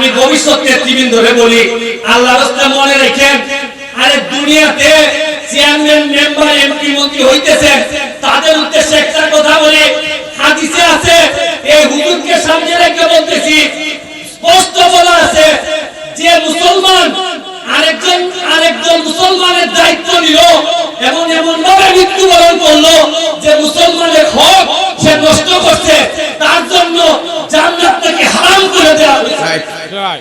আমি ভবিষ্যৎ নেতৃবৃন্দ ধরে বলি আল্লাহ রাস্তা মনে রেখেন। আরে দুনিয়াতে চেয়ারম্যান, মেম্বার, এমপি, মন্ত্রী হইতেছে তাদের উদ্দেশ্যে একটা কথা বলি। হাদিসে আছে এই হুজুরকে সামনে রেখে বলতেছি, স্পষ্ট বলা আছে যে মুসলমান আরেকজন আরেকজন মুসলমানের দায়িত্ব নিল এবং এমন ভাবে মৃত্যুবরণ করল যে মুসলমানের হক সে নষ্ট করছে তার জন্য জান্নাত থেকে হারাম করে দেওয়া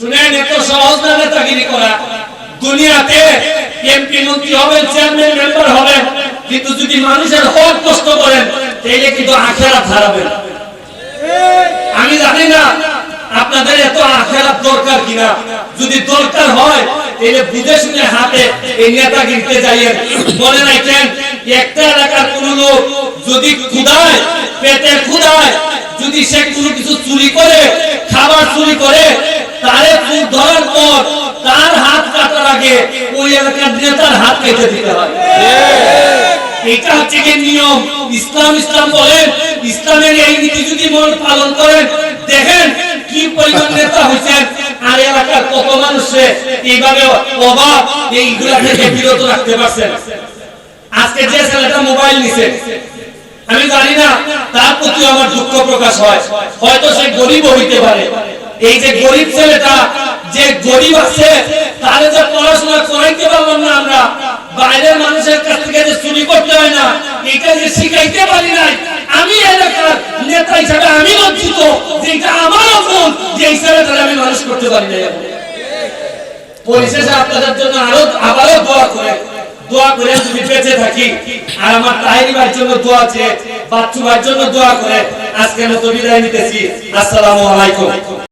শুনেন এত সহজ না নেতাগিরি করা। দুনিয়াতে এমপি মন্ত্রী হবেন চেয়ারম্যান মেম্বার হবেন কিন্তু যদি মানুষের হক নষ্ট করেন তাহলে কিন্তু আখেরাত হারাবেন। আমি জানি না আপনাদের এত আখেরাত দরকার কিনা। যদি দরকার হয় তাহলে বুঝে শুনে হাতে এই নেতা কিনতে যাইয়েন। মনে রাখেন একটা এলাকার কোন লোক যদি ক্ষুধায় পেটে ক্ষুধায় যদি সে কোনো কিছু চুরি করে, খাবার চুরি করে, তারে চুর ধরার পর তার হাত কাটার আগে ওই এলাকার নেতার হাত কেটে দিতে হয়। এটা হচ্ছে কি নিয়ম। ইসলাম ইসলাম বলেন, ইসলামের এই নীতি যদি মন পালন করেন, দেখেন কি পরিমাণ নেতা হয়েছেন, আর এলাকার কত মানুষে এইভাবে অভাব এইগুলা থেকে বিরত রাখতে পারছেন। আজকে যে ছেলেটা মোবাইল নিছে, আমি জানি না, তার প্রকাশ হয়। হয়তো সে গরিব হইতে পারে। এই যে গরিব ছেলেটা, যে গরিব আছে তাহলে যে পড়াশোনা করাইতে পারলাম না আমরা, বাইরের মানুষের কাছ থেকে যে চুরি করতে হয় না, এটা যে শিখাইতে পারি নাই, আমি এলাকার নেতা হিসাবে আমি লজ্জিত যে এটা আমার অপন যে এই ছেলেটা আমি মানুষ করতে পারি নাই পরিশেষে আপনাদের জন্য আরও, আবারও দোয়া করে দোয়া করে যদি বেঁচে থাকি। আর আমার তাহিরি ভাইয়ের জন্য দোয়া আছে বাচ্চু ভাইয়ের জন্য দোয়া করে আজকের মতো বিদায় নিতেছি। আসসালামু আলাইকুম।